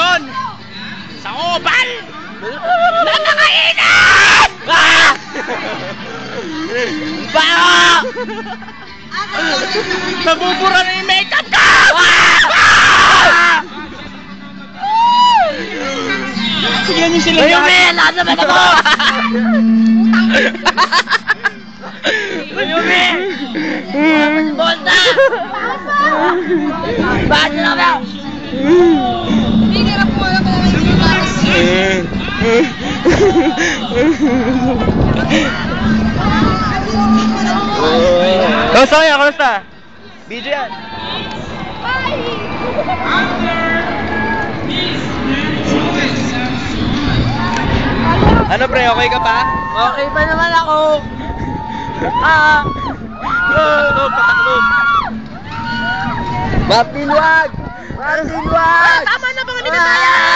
ngayon! Sa Oval! Na nakainan! Ah! Bayo! Nabubura na yung makeup ko! Ah! Sige niyo sila. Ayun, Mel! Ano naman ako? Ayun, Mel! Bonda! Bonda! Bonda! Kamusta kaya? Kamusta? Video yan. Ano pre, okay ka pa? Okay pa naman ako. Ah! Pataklob. Martin, wag! Martin, wag! Tama na, hindi na tayo!